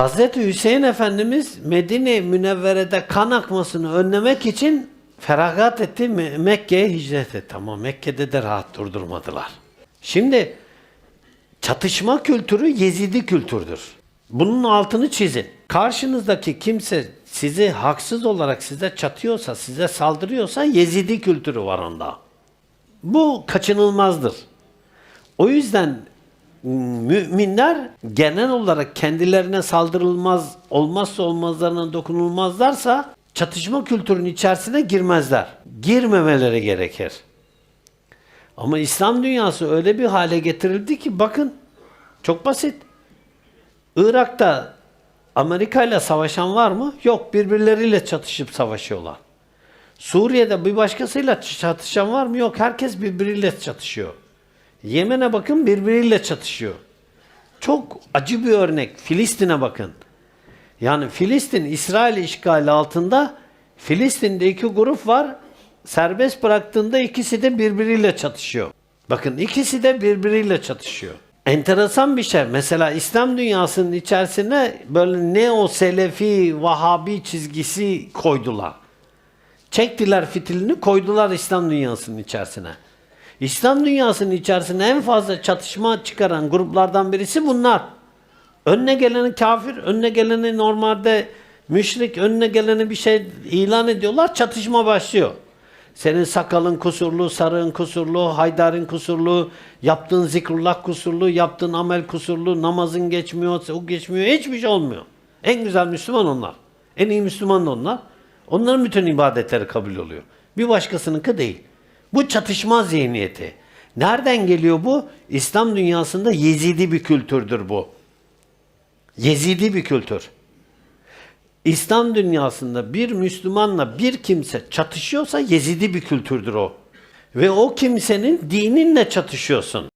Hazreti Hüseyin Efendimiz Medine Münevvere'de kan akmasını önlemek için feragat etti, Me- Mekke'ye hicret etti. Ama Mekke'de de rahat durdurmadılar. Şimdi çatışma kültürü Yezidi kültürdür. Bunun altını çizin. Karşınızdaki kimse sizi haksız olarak size çatıyorsa, size saldırıyorsa Yezidi kültürü var onda. Bu kaçınılmazdır. O yüzden müminler genel olarak kendilerine saldırılmaz, olmazsa olmazlarına dokunulmazlarsa çatışma kültürünün içerisine girmezler. Girmemeleri gerekir. Ama İslam dünyası öyle bir hale getirildi ki bakın çok basit. Irak'ta Amerika ile savaşan var mı? Yok. Birbirleriyle çatışıp savaşıyorlar. Suriye'de bir başkasıyla çatışan var mı? Yok. Herkes birbiriyle çatışıyor. Yemen'e bakın birbiriyle çatışıyor. Çok acı bir örnek. Filistin'e bakın. Yani Filistin İsrail işgali altında Filistin'de iki grup var. Serbest bıraktığında ikisi de birbiriyle çatışıyor. Bakın ikisi de birbiriyle çatışıyor. Enteresan bir şey. Mesela İslam dünyasının içerisine böyle neo selefi, vahabi çizgisi koydular. Çektiler fitilini koydular İslam dünyasının içerisine. İslam dünyasının içerisine en fazla çatışma çıkaran gruplardan birisi bunlar. Önüne geleni kafir, önüne geleni normalde müşrik, önüne geleni bir şey ilan ediyorlar, çatışma başlıyor. Senin sakalın kusurlu, sarığın kusurlu, haydarın kusurlu, yaptığın zikrullah kusurlu, yaptığın amel kusurlu, namazın geçmiyor, o geçmiyor, hiçbir şey olmuyor. En güzel Müslüman onlar. En iyi Müslüman da onlar. Onların bütün ibadetleri kabul oluyor. Bir başkasınınki değil. Bu çatışma zihniyeti. Nereden geliyor bu? İslam dünyasında Yezidi bir kültürdür bu. Yezidi bir kültür. İslam dünyasında bir Müslümanla bir kimse çatışıyorsa Yezidi bir kültürdür o. Ve o kimsenin dininle çatışıyorsun.